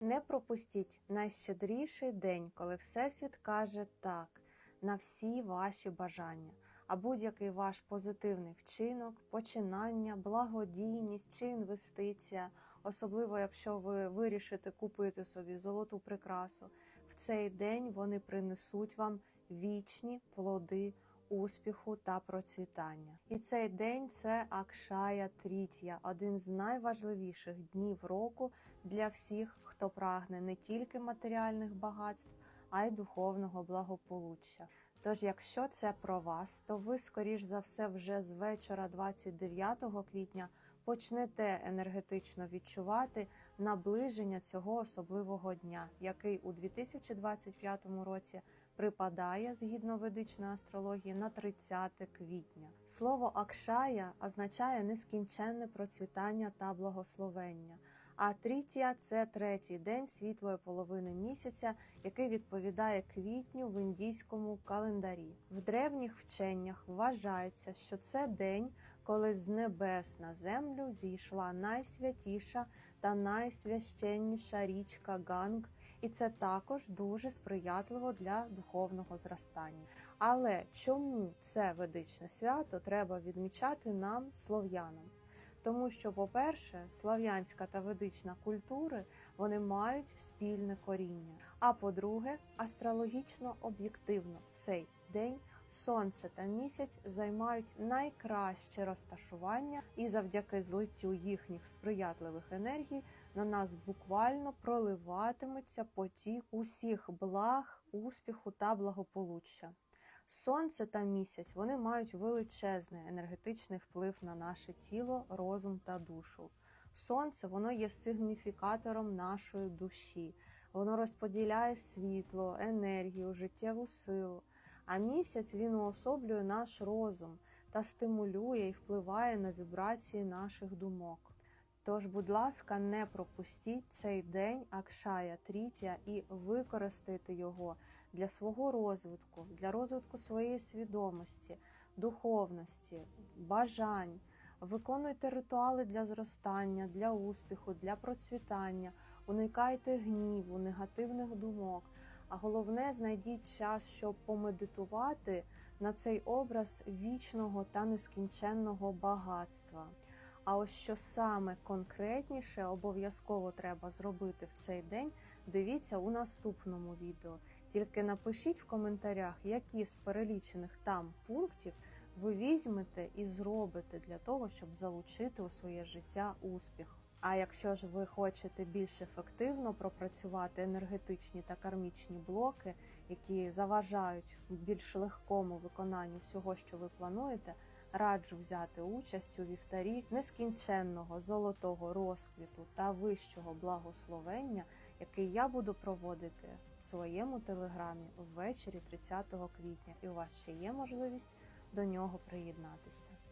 Не пропустіть найщедріший день, коли Всесвіт каже так на всі ваші бажання, а будь-який ваш позитивний вчинок, починання, благодійність чи інвестиція, особливо якщо ви вирішите купити собі золоту прикрасу, в цей день вони принесуть вам вічні плоди успіху та процвітання. І цей день це Акшая Трітія, один з найважливіших днів року для всіх, хто прагне не тільки матеріальних багатств, а й духовного благополуччя. Тож, якщо це про вас, то ви, скоріш за все, вже з вечора 29 квітня почнете енергетично відчувати наближення цього особливого дня, який у 2025 році припадає згідно ведичної астрології на 30 квітня. Слово Акшая означає нескінченне процвітання та благословення. А трітія це третій день світлої половини місяця, який відповідає квітню в індійському календарі. В древніх вченнях вважається, що це день, коли з небес на землю зійшла найсвятіша та найсвященніша річка Ганг, і це також дуже сприятливо для духовного зростання. Але чому це ведичне свято треба відмічати нам, слов'янам? Тому що, по-перше, слав'янська та ведична культури вони мають спільне коріння. А по-друге, астрологічно об'єктивно в цей день сонце та місяць займають найкраще розташування, і завдяки злиттю їхніх сприятливих енергій на нас буквально проливатиметься потік усіх благ, успіху та благополуччя. Сонце та місяць вони мають величезний енергетичний вплив на наше тіло, розум та душу. Сонце воно є сигніфікатором нашої душі, воно розподіляє світло, енергію, життєву силу. А місяць він уособлює наш розум та стимулює і впливає на вібрації наших думок. Тож, будь ласка, не пропустіть цей день Акшая Трітія і використайте його для свого розвитку, для розвитку своєї свідомості, духовності, бажань. Виконуйте ритуали для зростання, для успіху, для процвітання, уникайте гніву, негативних думок. А головне, знайдіть час, щоб помедитувати на цей образ вічного та нескінченного багатства. А ось що саме конкретніше обов'язково треба зробити в цей день, дивіться у наступному відео. Тільки напишіть в коментарях, які з перелічених там пунктів ви візьмете і зробите для того, щоб залучити у своє життя успіх. А якщо ж ви хочете більш ефективно пропрацювати енергетичні та кармічні блоки, які заважають більш легкому виконанню всього, що ви плануєте, раджу взяти участь у вівтарі нескінченного золотого розквіту та вищого благословення, який я буду проводити в своєму телеграмі ввечері 30 квітня, і у вас ще є можливість до нього приєднатися.